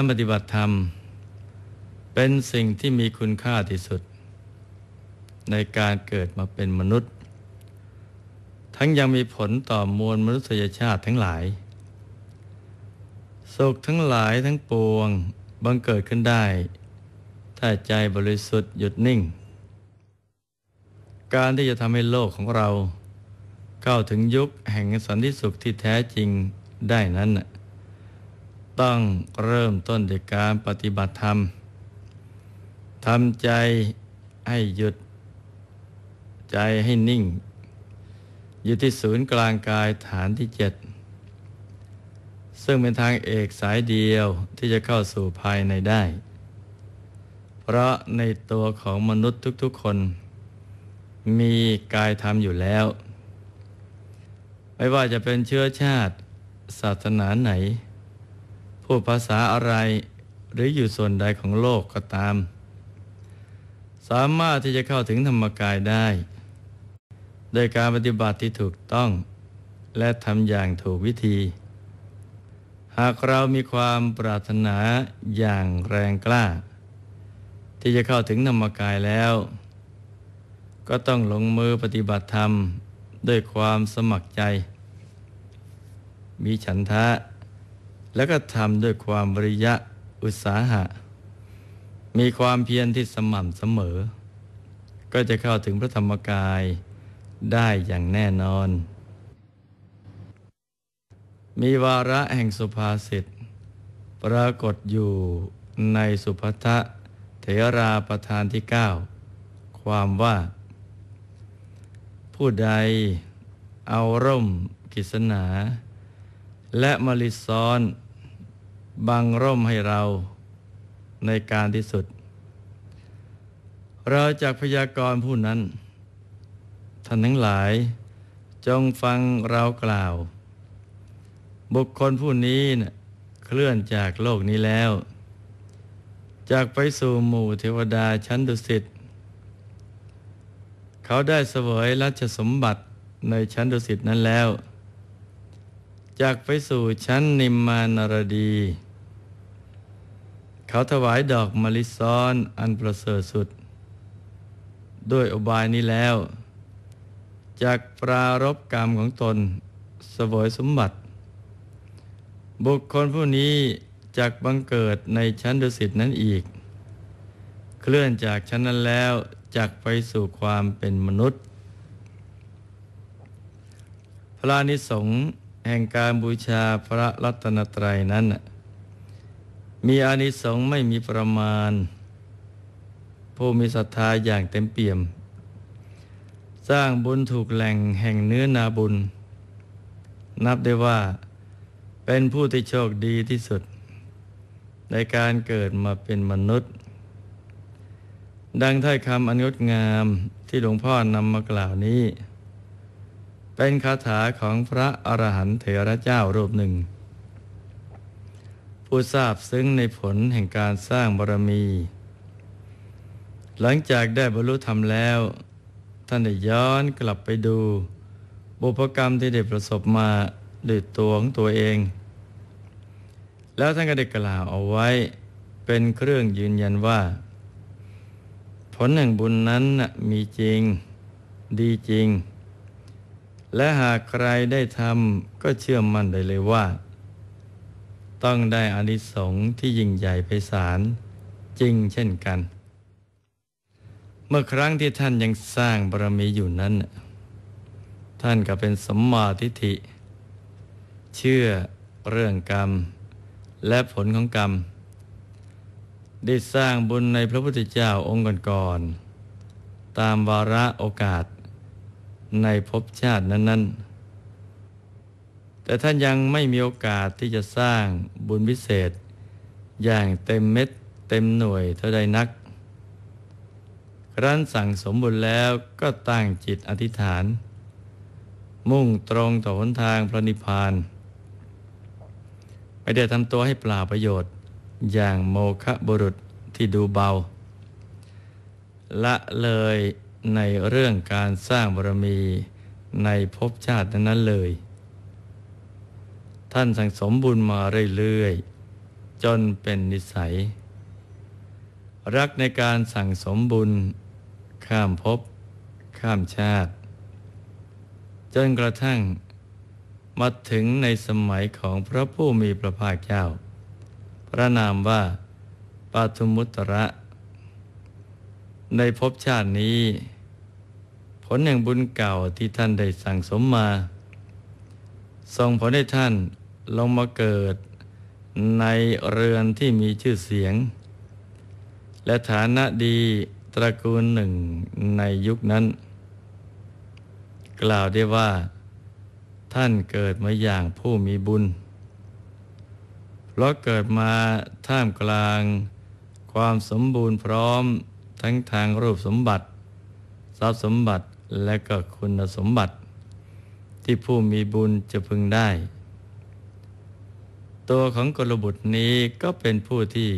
การปฏิบัติธรรม เป็นสิ่งที่มีคุณค่าที่สุด ในการเกิดมาเป็นมนุษย์ ทั้งยังมีผลต่อมวลมนุษยชาติทั้งหลายสุขทั้งหลายทั้งปวงบังเกิดขึ้นได้ ถ้าใจบริสุทธิ์หยุดนิ่ง การที่จะทำให้โลกของเรา เข้าถึงยุคแห่งสันติสุขที่แท้จริงได้นั้น ต้องเริ่มต้นด้วยการปฏิบัติธรรมทำใจให้หยุด ใจให้นิ่ง อยู่ที่ศูนย์กลางกายฐานที่เจ็ดซึ่งเป็นทางเอกสายเดียวที่จะเข้าสู่ภายในได้ เพราะในตัวของมนุษย์ทุกๆคน มีกายธรรมอยู่แล้ว ไม่ว่าจะเป็นเชื้อชาติ ศาสนาไหน พูดภาษาอะไรหรืออยู่ส่วนใดของโลกก็ตาม สามารถที่จะเข้าถึงธรรมกายได้ โดยการปฏิบัติที่ถูกต้อง และทำอย่างถูกวิธี หากเรามีความปรารถนาอย่างแรงกล้า ที่จะเข้าถึงธรรมกายแล้ว ก็ต้องลงมือปฏิบัติธรรมด้วยความสมัครใจ มีฉันทะ แล้วก็ทำด้วยความบริยะอุตสาหะ มีความเพียรที่สม่ำเสมอ ก็จะเข้าถึงพระธรรมกายได้อย่างแน่นอน มีวาระแห่งสุภาษิตปรากฏอยู่ในสุภัทะเถราประธานที่เก้าความว่า ผู้ใดเอาร่มกิษณาและมลิซ้อน บังร่มให้เราในการที่สุด เราจากพยากรณ์ผู้นั้น ท่านทั้งหลาย จงฟังเรากล่าว บุคคลผู้นี้นะเคลื่อนจากโลกนี้แล้ว จากไปสู่หมู่เทวดาชั้นดุสิตเขาได้เสวยรัชสมบัติในชั้นดุสิตนั้นแล้ว จากไปสู่ชั้นนิมมานรดี เขาถวายดอกมะลิซ้อนอันประเสริฐสุด ด้วยอบายนี้แล้วจากปรารบกรรมของตนสวยสมบัติ บุคคลผู้นี้จากบังเกิดในชั้นดุสิตนั้นอีก เคลื่อนจากชั้นนั้นแล้วจากไปสู่ความเป็นมนุษย์ พระนิสงฆ์แห่งการบูชาพระรัตนตรัยนั้น มีอานิสงส์ไม่มีประมาณ ผู้มีศรัทธาอย่างเต็มเปี่ยม สร้างบุญถูกแหล่งแห่งเนื้อนาบุญ นับได้ว่า เป็นผู้ที่โชคดีที่สุด ในการเกิดมาเป็นมนุษย์ ดังถ้อยคำอันงดงามที่หลวงพ่อนำมากล่าวนี้ เป็นคาถาของพระอรหันต์เถระเจ้ารูปหนึ่ง ผู้ทราบซึ้งในผลแห่งการสร้างบารมี หลังจากได้บรรลุธรรมแล้ว ท่านได้ย้อนกลับไปดู บุพกรรมที่ได้ประสบมาด้วยตัวของตัวเอง แล้วท่านก็ได้กล่าวเอาไว้เป็นเครื่องยืนยันว่า ผลแห่งบุญนั้นมีจริง ดีจริง และหากใครได้ทำก็เชื่อมั่นได้เลยว่า ต้องได้อานิสงส์ที่ยิ่งใหญ่ไพศาลจริงเช่นกัน เมื่อครั้งที่ท่านยังสร้างบารมีอยู่นั้น ท่านก็เป็นสมมาทิฏฐิ เชื่อเรื่องกรรม และผลของกรรม ได้สร้างบุญในพระพุทธเจ้าองค์ก่อนๆตามวาระโอกาสในภพชาตินั้นๆ แต่ท่านยังไม่มีโอกาสที่จะสร้างบุญพิเศษ อย่างเต็มเม็ดเต็มหน่วยเท่าใดนัก ครั้นสั่งสมบุญแล้วก็ตั้งจิตอธิษฐาน มุ่งตรงต่อหนทางพระนิพพานไม่ได้ทำตัวให้เปล่าประโยชน์ อย่างโมคะบุรุษที่ดูเบา ละเลยในเรื่องการสร้างบารมีในภพชาตินั้นเลย ท่านสั่งสมบุญมาเรื่อยๆ จนเป็นนิสัย รักในการสั่งสมบุญ ข้ามภพข้ามชาติ จนกระทั่งมาถึงในสมัยของพระผู้มีพระภาคเจ้า พระนามว่าปาทุมุตระ ในภพชาตินี้ ผลแห่งบุญเก่าที่ท่านได้สั่งสมมา ส่งผลให้ท่านลงมาเกิดในเรือนที่มีชื่อเสียง และฐานะดีตระกูลหนึ่งในยุคนั้น กล่าวได้ว่า ท่านเกิดมาอย่างผู้มีบุญ เพราะเกิดมาท่ามกลาง ความสมบูรณ์พร้อมทั้งทางรูปสมบัติ ทรัพย์สมบัติและก็คุณสมบัติ ที่ผู้มีบุญจะพึงได้ ตัวของกลบุตรนี้ก็เป็นผู้ที่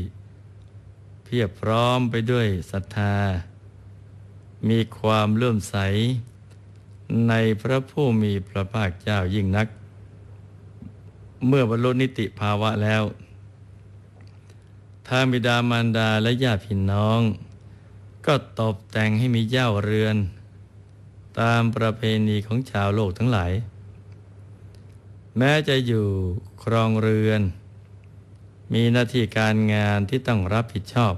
เพียบพร้อมไปด้วยศรัทธา มีความเลื่อมใส ในพระผู้มีพระภาคเจ้ายิ่งนัก เมื่อบรรลุนิติภาวะแล้วทางบิดามารดาและญาติพี่น้อง ก็ตกแต่งให้มีเย้าเรือน ตามประเพณีของชาวโลกทั้งหลาย แม้จะอยู่ครองเรือน มีหน้าที่การงานที่ต้องรับผิดชอบ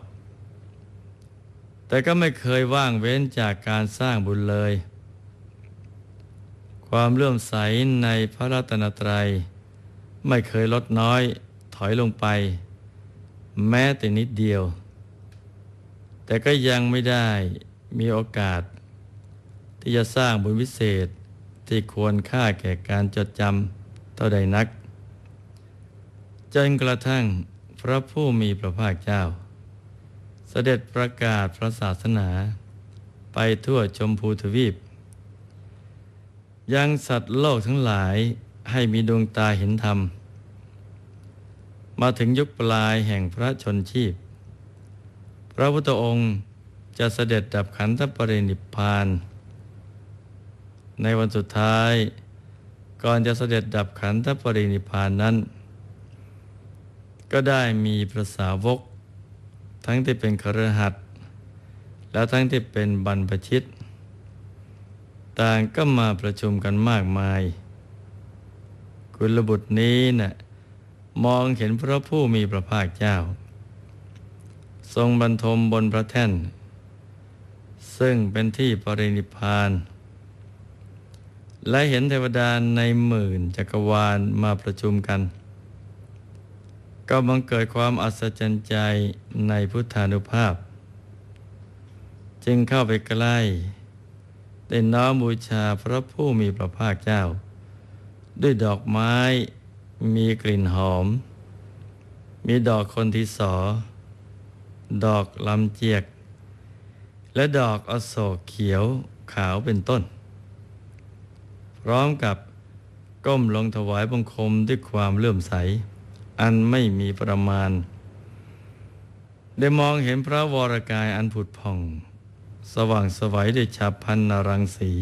แต่ก็ไม่เคยว่างเว้นจากการสร้างบุญเลย ความเลื่อมใสในพระรัตนตรัย ไม่เคยลดน้อยถอยลงไป แม้แต่นิดเดียว แต่ก็ยังไม่ได้มีโอกาส ที่จะสร้างบุญวิเศษที่ควรค่าแก่การจดจำเท่าใดนัก จนกระทั่งพระผู้มีพระภาคเจ้า เสด็จประกาศพระศาสนา ไปทั่วชมพูทวีป ยังสัตว์โลกทั้งหลายให้มีดวงตาเห็นธรรม มาถึงยุคปลายแห่งพระชนชีพ พระพุทธองค์จะเสด็จดับขันธปรินิพพาน ในวันสุดท้าย ก่อนจะเสด็จดับขันธปรินิพานนั้น ก็ได้มีพระสาวก ทั้งที่เป็นครหัสแล้วทั้งที่เป็นบรรพชิต ต่างก็มาประชุมกันมากมายกุลบุตรนี้นะ่ะมองเห็นพระผู้มีพระภาคเจ้า ทรงบรรทมบนพระแท่น ซึ่งเป็นที่ปรินิพาน และเห็นเทวดาในหมื่นจักรวาลมาประชุมกัน ก็บังเกิดความอัศจรรย์ใจในพุทธานุภาพ จึงเข้าไปใกล้ได้น้อมบูชาพระผู้มีพระภาคเจ้า ด้วยดอกไม้มีกลิ่นหอม มีดอกคนที่สอ ดอกลำเจียก และดอกอโศกเขียวขาวเป็นต้น พร้อมกับก้มลงถวายบังคมด้วยความเลื่อมใส อันไม่มีประมาณ ได้มองเห็นพระวรกายอันผุดผ่อง สว่างสวัยด้วยฉับพันนรังสี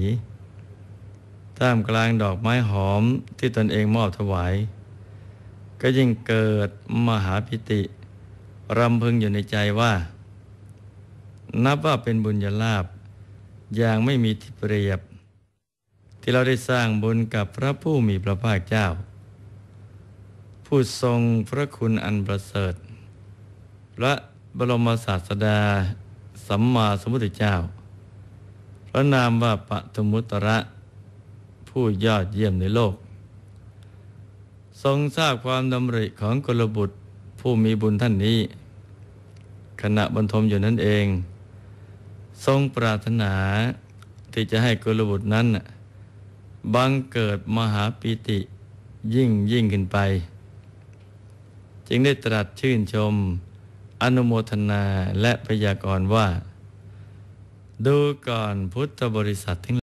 ท่ามกลางดอกไม้หอมที่ตนเองมอบถวาย ก็ยิ่งเกิดมหาพิติ รำพึงอยู่ในใจว่า นับว่าเป็นบุญญาลาภอย่างไม่มีที่เปรียบ ที่เราได้สร้างบุญกับพระผู้มีพระภาคเจ้า ผู้ทรงพระคุณอันประเสริฐพระบรมศาสดา สัมมาสัมพุทธเจ้า พระนามว่าปะทุมุตระ ผู้ยอดเยี่ยมในโลก ทรงทราบความดำริของกลบุตรผู้มีบุญท่านนี้ ขณะบรรทมอยู่นั่นเอง ทรงปรารถนาที่จะให้กลบุตรนั้น บังเกิดมหาปิติยิ่งยิ่งขึ้นไป จึงได้ตรัสชื่นชม อนุโมทนาและพยากรณ์ว่า ดูก่อนพุทธบริษัททั้ง